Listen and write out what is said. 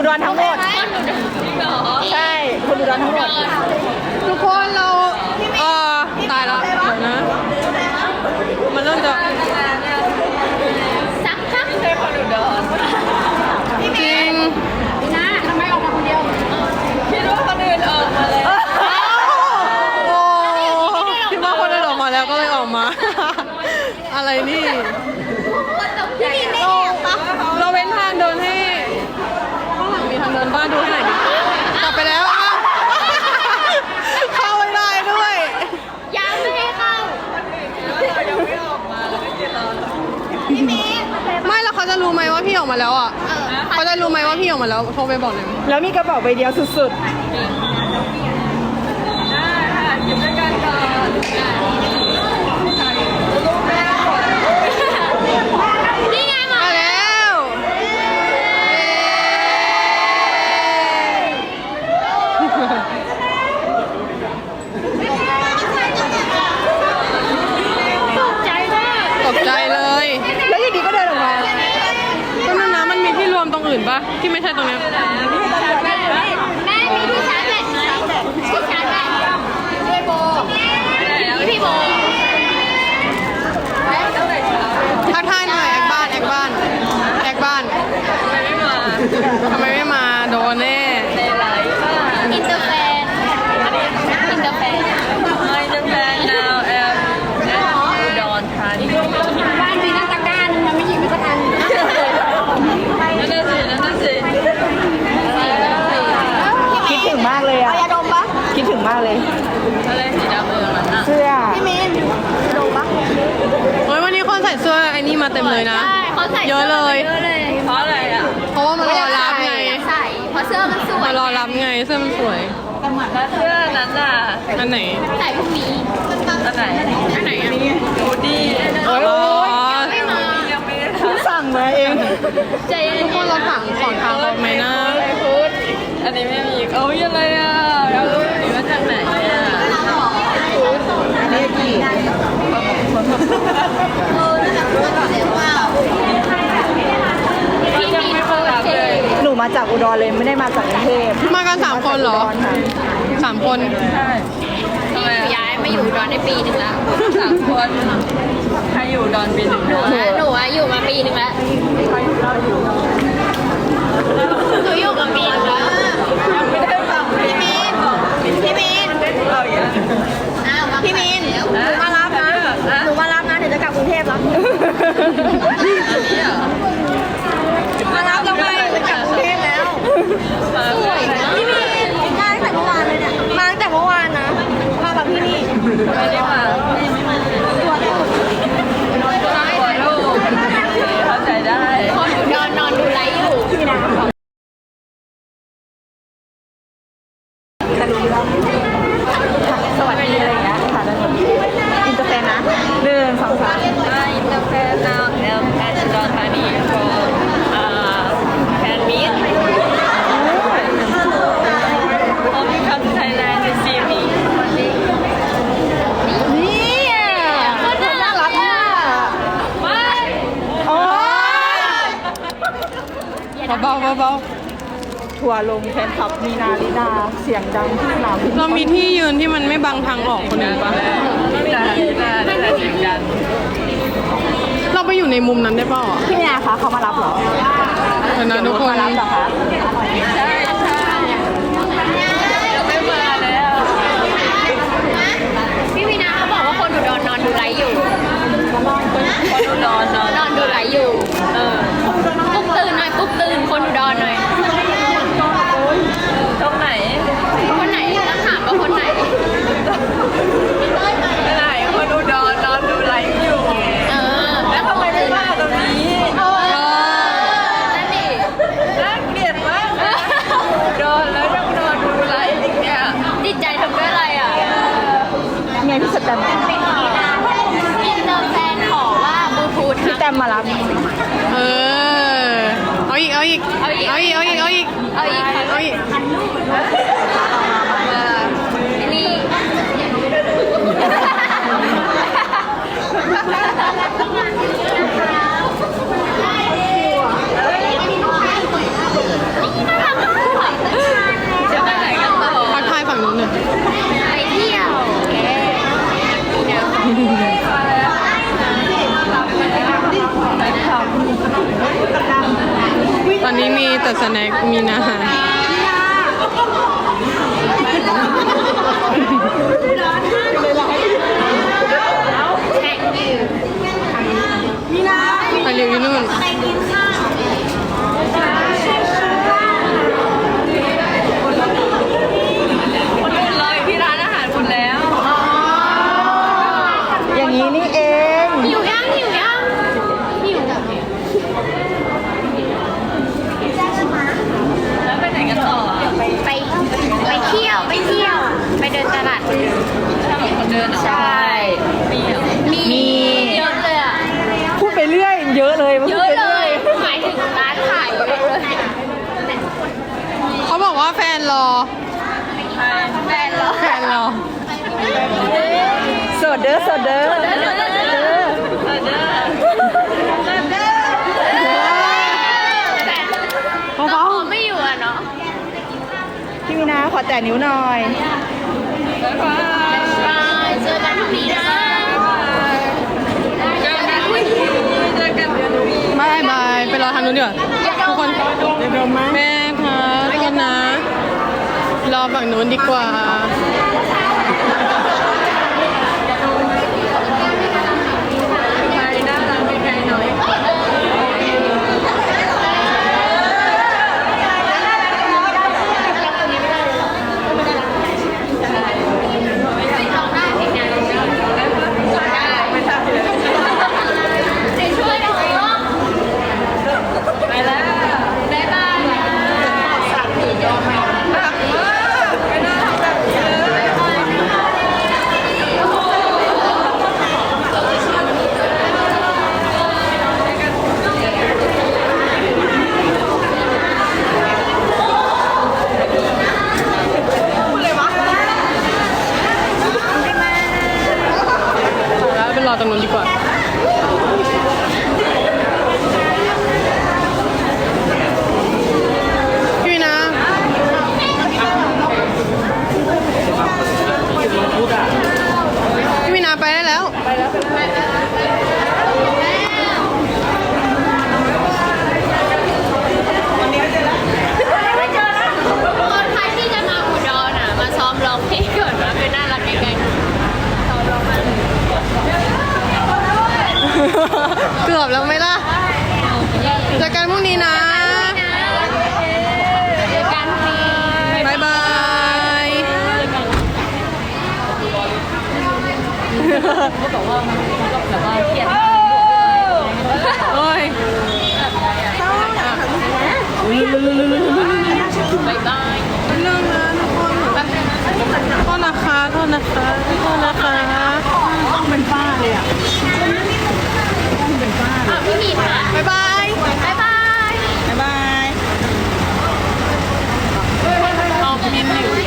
อุดรทั้งหมด ใช่ คนอุดรทั้งหมด ทุกคนเราเออตายละเดี๋ยวนะ มันเริ่มจะสักพักเคยคนอุดรจริงนะทำไมออกมาคนเดียวคิดว่าคนอื่นออกมาแล้วโอ้คิดว่าคนเดินออกมาแล้วก็เลยออกมา อะไรนี่ พี่มีไม่แอบปะ เราเว้นทางเดินให้ข้างหลังมีทางเดินบ้านดูให้หน่อยดิกลับไปแล้วอ้าวเข้าไม่ได้ด้วย ยังไม่ให้เข้าพี่เมย์ ไม่แล้วเขาจะรู้ไหมว่าพี่ออกมา แล้วอะเออเขาจะรู้ไหมว่าพี่ออกมาแล้วโทรไปบอกหน่อยแล้วมีกระเป๋าใบเดียวสุดนี่ไงมา มาแล้วตกใจเลย ๆ แล้วอยู่ดีก็เดินออกมา ก็นั่นนะมันมีที่รวมตรงอื่นปะ ที่ไม่ใช่ตรงเนี้ยแม่แม่มีที่ชาร์จแบตที่ชาร์จแบตพี่โบพี่โบทักทายหน่อยแอกบ้านแอกบ้านแอกบ้านทำไมไม่มาโดนแน่ อินเตอร์แฟนอินเตอร์แฟน บ้านมีหน้าตะกร้านึงมันไม่ยิงไม่สักอัน คิดถึงมากเลยอะ ยาดมปะ คิดถึงมากเลย เสื้อ พี่มินยาดมปะ โอ้ยวันนี้คนใส่เสื้อไอ้นี่มาเต็มเลยนะ ใช่เขาใส่ เยอะเลย เยอะเลย เพราะอะไรอะ เพราะว่ามันรอรับไง ใส่เพราะเสื้อมันสวย มารอรับไงเสื้อ มันสวยเสื้อนั้นน่ะอันไหนใส่พรุ่งนี้อันไหนอันไหนอะบูดี้โอ้ยอ๋อไม่มายังไม่ได้ทเพิ่งสั่งมาเองใจเย็ทุกคนเราสั่งของทางเราไหมนะำพูดอันนี้ไม่มีเอ้ยอะไรอะเอาหรือมาจากไหนอะ อันนี้กี่ พี่มินโอเค หนูมา จากอุดรเลยไม่ได้มาจากกรุงเทพมากันสามคนเหรอ มาจากอุดค่ะสามคนพี่ย้ายมาอยู่อุดอนได้ปีหนึ่งแล้วสามคนใครอยู่ดอนปีหนึ่งหนูอะหนูอะอยู่มาปีหนึ่งแล้วหนูอยู่มาปีหนึงแล้วไม่ได้ฟังเพลงพี่มินเอาอย่างนี้อ้าวพี่มินมารับนะหนูมารับนะเดี๋ยวจะกลับกรุงเทพแล้ว มารับทำไม จะกลับกรุงเทพแล้ว สวยนะพี่มิน มาตั้งแต่เมื่อวานเลยเนี่ยมาตั้งแต่เมื่อวานนะ มากับพี่นี่ ไม่ได้มาหัวลูกเข้าใจได้ คนอุดอนนอนดูไลฟ์อยู่ สวัสดีอะไรอย่างเงี้ยค่ะแล้วอินเตอร์แฟนนะหนึ่งสองสาม I the fan now am at Don Tani for uh, fan meet. Hope you come to Thailand to see me. นี่อะ คนน่ารักอะ โอ้ย เบาๆเบาทัวร์ลงแฟนคลับมีนาลิดาเสียงดังที่สนามบินๆเรามีที่ยืนที่มันไม่บังทางออกคนหนึ่งปะได้ได้ได้เสียงดังเราไปอยู่ในมุมนั้นได้เปล่าอะพี่นาคะเขามารับเหรอเดี๋ยวนะทุกคน มารับเหรอคะ ใช่ใช่ยังไม่มาแล้ว พี่วินาเขาบอกว่าคนอุดอนนอนดูไลฟ์อยู่ คนนอนนอน นอนดูไลฟ์อยู่ เออ ปลุกตื่นหน่อยปลุกตื่นคนอุดอนหน่อย ตรงไหน คนไหนต้องถามว่าคนไหน ไม่ไหนคนอุดรนอนดูไลฟ์อยู่ เออ แล้วทำไมไม่มาตรงนี้ เออนั่นดิ น่าเกลียดมากนะอุดรแล้วยังนอนดูไลฟ์อีกเนี่ย จิตใจทำด้วยอะไรอะ ไงพี่สแตมป์ อินเตอร์แฟนขอว่าบลูทูธ พี่แต มมารับ เออ เอาอีก เอาอีก เอาอีก เอาอีก เอาอีก เอาอีก เอาอีก นี่น่ารัก ตอนนี้มีแต่ สแน็คมีอาหารแข่งอยู่ไปเรียนอยู่นู่นไปกินข้าวคนอื่นรออยู่ที่ร้านอาหารหมดแล้วอย่างนี้นี่เอง หิวยังหิวยังหิว แล้วไปไหนกันต่ออะ ไปไปเที่ยวไปเที่ยว ไปเดินตลาด ถ้าเหมือนคนเดินเหรอ ใช่ มีเหรอ มีเยอะเลยอะ พูดไป เรื่อยเยอะเลยเยอะเลย หมายถึงร้านขายเยอะเลยเขาบอกว่าแฟนรอ แฟนเหรอแฟนรอสดเด้อสดเด้อแต่ก็คงไม่อยู่อะเนาะพี่มีนาขอแตะนิ้วหน่อยบายเจอกันพรุ่งนี้นะ เจอกันอุ้ยเจอกัน บายบายไปรอทางนู้นดีกว่าทุกคนแม่คะโทษนะ รอฝั่งนู้นดีกว่า ไปหน้าร้านไกลๆหน่อย ลองได้สิงานลองได้ไม่ทราบเลยช่วยหน่อยเนาะ ไปแล้ว บ๊ายบาย แล้วไปรอตรงนู้นดีกว่า พี่วินาพี่วินาไปได้แล้ว คนไทยที่จะมาอุดรอะ มาซ้อมร้องเพลงก่อนนะคือน่ารักไกลๆซ้อมร้องมา เกือบแล้วไหมล่ะเจอกันพรุ่งนี้นะ เจอกันพรุ่งนี้ บายบาย แบบว่าเขียน โอ้ย บ๊ายบาย เรื่องนะทุกคนโทษ นะคะโทษนะคะโทษนะคะต้องเป็นป้าเลยอะอะพี่หมีค่ะบ๊ายบายบ๊ายบายบ๊ายบายออกมินอยู่แรงเลย